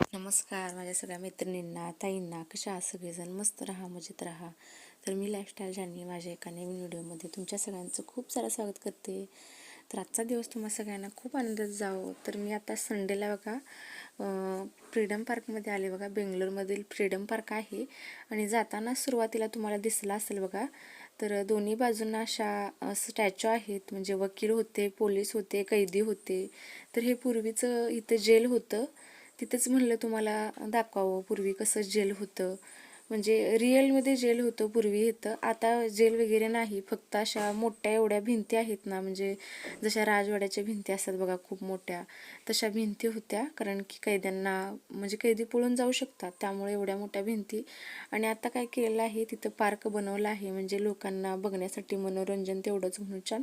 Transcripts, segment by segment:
नमस्कार माझ्या सगळ्या मैत्रिणींना ताईंना कशा सगळेजण? मस्त राहा मजेत राहा. तर मी लाईफस्टाईल ज्यांनी माझ्या एका नवीन व्हिडिओमध्ये तुमच्या सगळ्यांचं खूप सारं स्वागत करते. तर आजचा दिवस तुम्हाला सगळ्यांना खूप आनंदात जावं. तर मी आता संडेला बघा फ्रीडम पार्कमध्ये आले बघा. बेंगलोरमधील फ्रीडम पार्क आहे आणि जाताना सुरुवातीला तुम्हाला दिसला असेल बघा. तर दोन्ही बाजूंना अशा स्टॅच्यू आहेत. म्हणजे वकील होते पोलीस होते कैदी होते. तर हे पूर्वीचं इथं जेल होतं. तिथंच म्हणलं तुम्हाला दाखवावं पूर्वी कसं जेल होतं. म्हणजे रिअलमध्ये जेल होतं पूर्वी इथं. आता जेल वगैरे नाही फक्त अशा मोठ्या एवढ्या भिंती आहेत ना म्हणजे जशा राजवाड्याच्या भिंती असतात बघा खूप मोठ्या तशा भिंती होत्या. कारण की कैद्यांना म्हणजे कैदी पळून जाऊ शकतात त्यामुळे एवढ्या मोठ्या भिंती. आणि आता काय केलेलं आहे तिथं पार्क बनवलं आहे म्हणजे लोकांना बघण्यासाठी मनोरंजन तेवढंच म्हणून छान.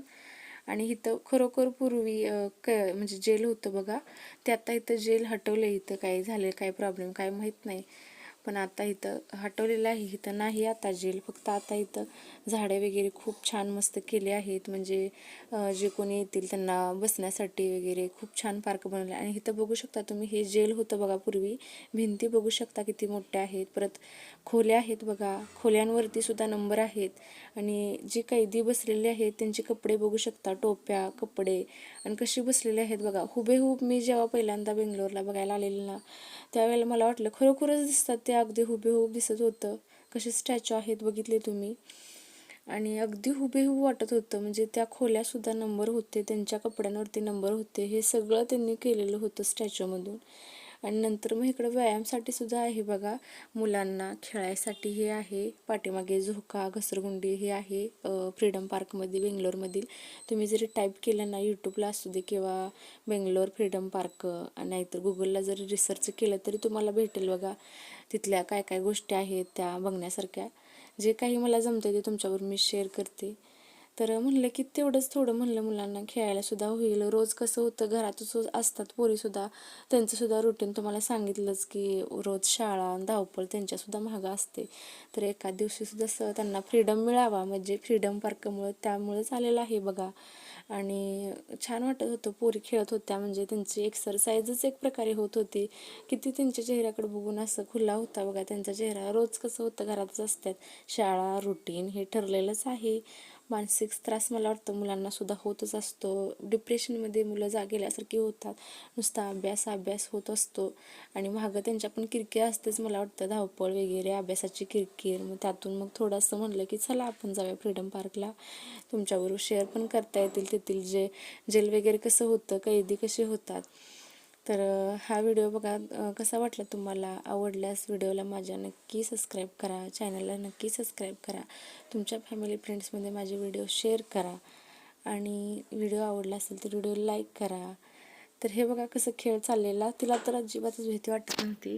आणि इथं खरोखर पूर्वी क म्हणजे जेल होतं बघा. ते आता इथं जेल हटवलं इथं. काय झालं काय प्रॉब्लेम काय माहीत नाही. पण आता इथं हटवलेलं आहे. इथं नाही आता जेल फक्त आता इथं झाडे वगैरे खूप छान मस्त केले आहेत. म्हणजे जे कोणी येतील त्यांना बसण्यासाठी वगैरे खूप छान पार्क बनवले. आणि इथं बघू शकता तुम्ही हे जेल होतं बघा पूर्वी. भिंती बघू शकता किती मोठ्या आहेत. परत खोल्या आहेत बघा. खोल्यांवरती सुद्धा नंबर आहेत. आणि जे कैदी बसलेले आहेत त्यांचे कपडे बघू शकता. टोप्या कपडे. आणि कशी बसलेले आहेत बघा. हुबेहूब मी जेव्हा पहिल्यांदा बेंगलोरला बघायला आलेली ना त्यावेळेला मला वाटलं खरोखरच दिसतात ते अगदी हुबेहूब दिसत होतं. कसे स्टॅच्यू आहेत बघितले तुम्ही? आणि अगदी हुबेहूब वाटत होतं. म्हणजे त्या खोल्यासुद्धा नंबर होते त्यांच्या कपड्यांवरती नंबर होते. हे सगळं त्यांनी केलेलं होतं स्टॅच्यूमधून आणि नंतर मग इकडं व्यायामसाठी सुद्धा आहे बघा. मुलांना खेळायसाठी हे आहे. पाठीमागे झोका घसरगुंडी हे आहे. फ्रीडम पार्कमध्ये बेंगलोरमधील. तुम्ही जरी टाईप केलं ना यूट्यूबला असू दे किंवा बेंगलोर फ्रीडम पार्क नाहीतर गुगलला जरी रिसर्च केलं तरी तुम्हाला भेटेल बघा. तिथल्या काय काय गोष्टी आहेत त्या बघण्यासारख्या. जे काही मला जमतं ते तुमच्यावर मी शेअर करते. तर म्हणलं की तेवढंच थोडं म्हणलं मुलांना खेळायला सुद्धा होईल. रोज कसं होतं घरातच असतात पोरीसुद्धा त्यांचंसुद्धा रुटीन तुम्हाला सांगितलंच की रोज शाळा धावपळ त्यांच्यासुद्धा महागा असते. तर एका दिवशीसुद्धा त्यांना फ्रीडम मिळावा. म्हणजे फ्रीडम पार्कमुळं त्यामुळेच आलेलं आहे बघा. आणि छान वाटत होतं पोरी खेळत होत्या. म्हणजे त्यांची एक्सरसाइजच एक प्रकारे होत होती. किती त्यांच्या चेहऱ्याकडे बघून असं खुला होता बघा. त्यांचा चेहरा रोज कसं होतं घरातच असतात. शाळा रुटीन हे ठरलेलंच आहे. मानसिक त्रास मला वाटतं मुलांना सुद्धा होतच असतो. डिप्रेशनमध्ये मुलं जा गेल्यासारखी होतात. नुसता अभ्यास अभ्यास होत असतो. आणि मागं त्यांच्या पण किरकिर असतेच मला वाटतं. धावपळ वगैरे अभ्यासाची किरकिर. मग त्यातून मग थोडंसं म्हणलं की चला आपण जाऊया फ्रीडम पार्कला. तुमच्याबरोबर शेअर पण करता येतील तेथील जे जेल वगैरे कसं होतं कैदी कसे होतात? तर हा व्हिडिओ बघा कसा वाटला तुम्हाला? आवडल्यास व्हिडिओला माझ्या नक्की सबस्क्राईब करा चॅनलला नक्की सबस्क्राईब करा तुमच्या फॅमिली फ्रेंड्समध्ये माझे व्हिडिओ शेअर करा आणि व्हिडिओ आवडला असेल तर व्हिडिओ लाईक करा. तर हे बघा कसं खेळ चाललेला तिला तर अजिबातच भीती वाटत नव्हती.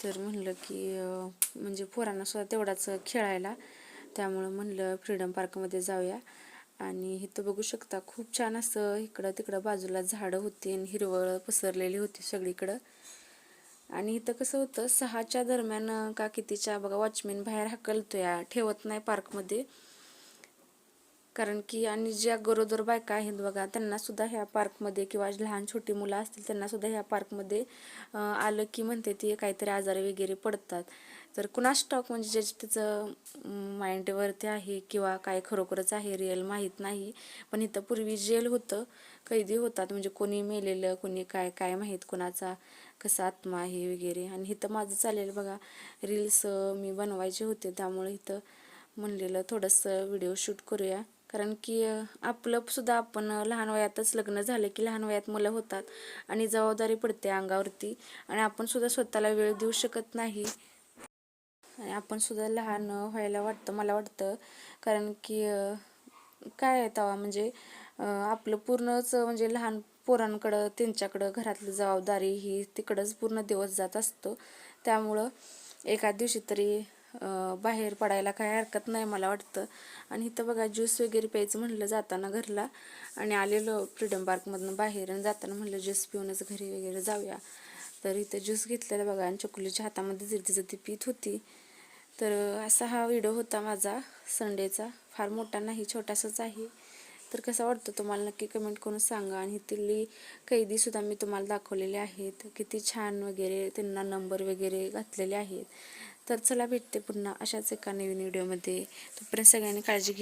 तर म्हणलं की म्हणजे पोरांना सुद्धा तेवढाच खेळायला त्यामुळं म्हणलं फ्रीडम पार्कमध्ये जाऊया. आणि इथं बघू शकता खूप छान असं इकडं तिकडं बाजूला झाडं होती आणि हिरवळ पसरलेली होती सगळीकडं. आणि इथं कसं होतं सहाच्या दरम्यान का कितीच्या बघा वॉचमॅन बाहेर हाकलतोय ठेवत नाही पार्कमध्ये. कारण की आणि ज्या गरोदर बायका आहेत बघा त्यांना सुद्धा ह्या पार्कमध्ये किंवा लहान छोटी मुलं असतील त्यांना सुद्धा ह्या पार्कमध्ये आलं की म्हणते ती काहीतरी आजारी वगैरे पडतात. तर कुणा स्टॉक म्हणजे ज्याच्या त्याचं माइंडवरती आहे किंवा काय खरोखरच आहे रिअल माहीत नाही. पण इथं पूर्वी जेल होतं कैदी होतात. म्हणजे कोणी मेलेलं कोणी काय काय माहीत कोणाचा कसा आत्मा आहे वगैरे. आणि इथं माझं चालेल बघा रील्स मी बनवायचे होते. त्यामुळे इथं म्हणलेलं थोडंसं व्हिडिओ शूट करूया. कारण की आपलं सुद्धा आपण लहान वयातच लग्न झालं की लहान वयात मुलं होतात. आणि जबाबदारी पडते अंगावरती. आणि आपण सुद्धा स्वतःला वेळ देऊ शकत नाही. आणि आपण सुद्धा लहान व्हायला वाटतं मला वाटतं. कारण की काय आहे तेव्हा म्हणजे आपलं पूर्णच म्हणजे लहान पोरांकडं त्यांच्याकडं घरातली जबाबदारी ही तिकडंच पूर्ण दिवस जात असतो. त्यामुळं एका दिवशी तरी बाहेर पडायला काय हरकत नाही मला वाटतं. आणि इथं बघा ज्यूस वगैरे प्यायचं म्हणलं जाताना घरला आणि आलेलो फ्रीडम पार्कमधून बाहेर आणि जाताना म्हणलं ज्यूस पिऊनच घरी वगैरे जाऊया. तर इथं ज्यूस घेतलेला बघा आणि चकुलीच्या हातामध्ये जिरती जिरती पीत होती. तर असा हा व्हिडिओ होता माझा संडेचा फार मोठा नाही छोटासाच आहे. तर कसा वाटतो तुम्हाला? नक्की कमेंट करून सांगा. आणि इथली कैदीसुद्धा मी तुम्हाला दाखवलेले आहेत. किती छान वगैरे त्यांना नंबर वगैरे घातलेले आहेत. तर चला भेटते पुन्हा अशाच एका नवीन व्हिडिओमध्ये तोपर्यंत सगळ्यांनी काळजी घ्या.